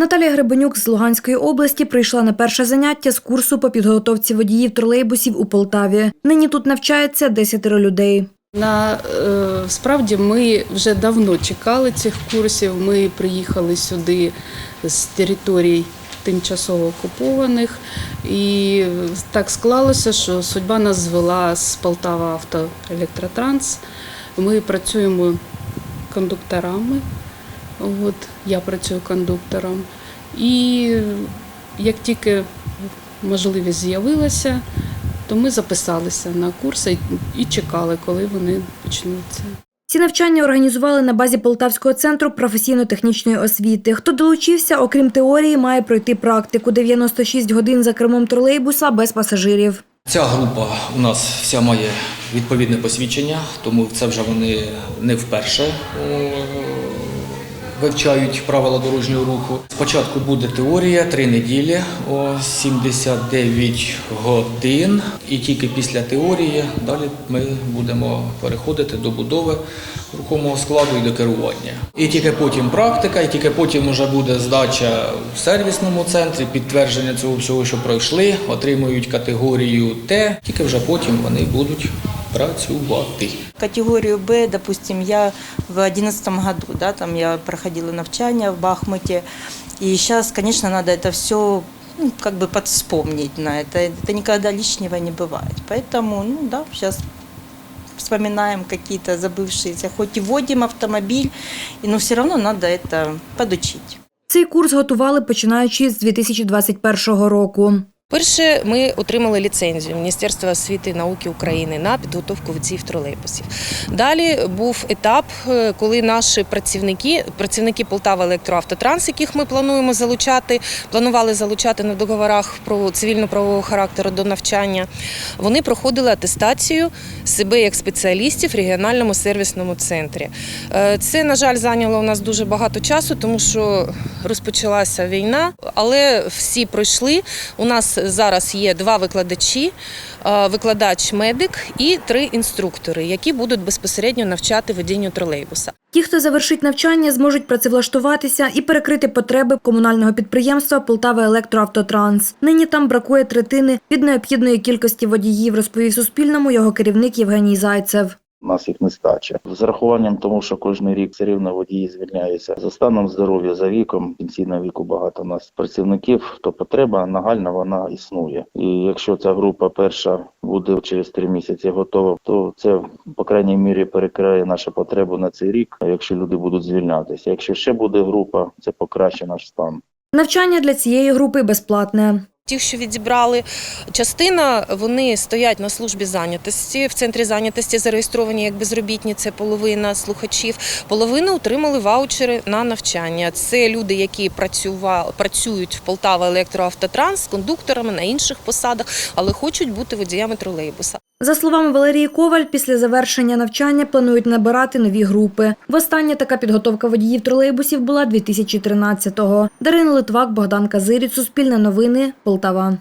Наталія Гребенюк з Луганської області прийшла на перше заняття з курсу по підготовці водіїв тролейбусів у Полтаві. Нині тут навчається десятеро людей. На е, справді ми вже давно чекали цих курсів. Ми приїхали сюди з територій тимчасово окупованих, і так склалося, що судьба нас звела з Полтава Автоелектротранс. Ми працюємо кондукторами. От я працюю кондуктором. І як тільки можливість з'явилася, то ми записалися на курси і чекали, коли вони почнуться. Ці навчання організували на базі Полтавського центру професійно-технічної освіти. Хто долучився, окрім теорії, має пройти практику 96 годин за кермом тролейбуса без пасажирів. Ця група у нас вся має відповідне посвідчення, тому це вже вони не вперше е, вивчають правила дорожнього руху. Спочатку буде теорія три неділі о 79 годин, і тільки після теорії далі ми будемо переходити до будови рухомого складу і до керування. І тільки потім практика, і тільки потім вже буде здача в сервісному центрі, підтвердження цього всього, що пройшли, отримують категорію Т, тільки вже потім вони будуть працювати. Категорию Б, допустим, я в 2011 году, да, там я проходила навчання в Бахмуте, и сейчас, конечно, надо это все ну, как бы подвспомнить на это. Это никогда лишнего не бывает. Поэтому, ну да, сейчас вспоминаем какие-то забывшиеся, хоть и водим автомобиль, и- но все равно надо это подучить. Цей курс готували починаючи з 2021 року. Перше, ми отримали ліцензію Міністерства освіти і науки України на підготовку водіїв тролейбусів. Далі був етап, е, коли наші працівники, працівники Полтава Електроавтотранс, яких ми плануємо залучати, планували залучати на договорах про цивільно-правового характеру до навчання. Вони проходили атестацію себе як спеціалістів в регіональному сервісному центрі. Е, Це, на жаль, зайняло у нас дуже багато часу, тому що розпочалася війна, але всі пройшли. У нас зараз є два викладачі: е, викладач-медик і три інструктори, які будуть безпосередньо навчати водінню тролейбуса. Ті, хто завершить навчання, зможуть працевлаштуватися і перекрити потреби комунального підприємства Полтава Електроавтотранс. Нині там бракує третини від необхідної кількості водіїв, розповів Суспільному його керівник Євгеній Зайцев. Нас їх нестача. З урахуванням тому, що кожен рік все рівно водії звільняються за станом здоров'я, за віком, пенсійного віку багато у нас працівників, то потреба нагальна вона існує. І якщо ця група перша буде через три місяці готова, то це по крайній мірі перекриє нашу потребу на цей рік, якщо люди будуть звільнятися. Якщо ще буде група, це покращить наш стан. Навчання для цієї групи безплатне. Ті, що відібрали, частина вони стоять на службі зайнятості. В центрі зайнятості зареєстровані як безробітні, це половина слухачів. Половина отримали ваучери на навчання. Це люди, які працювали, працюють в Полтава Електроавтотранс кондукторами на інших посадах, але хочуть бути водіями тролейбуса. За словами Валерії Коваль, після завершення навчання планують набирати нові групи. Востаннє така підготовка водіїв тролейбусів була 2013-го. Дарина Литвак, Богдан Казирі, Суспільне новини, Полтава.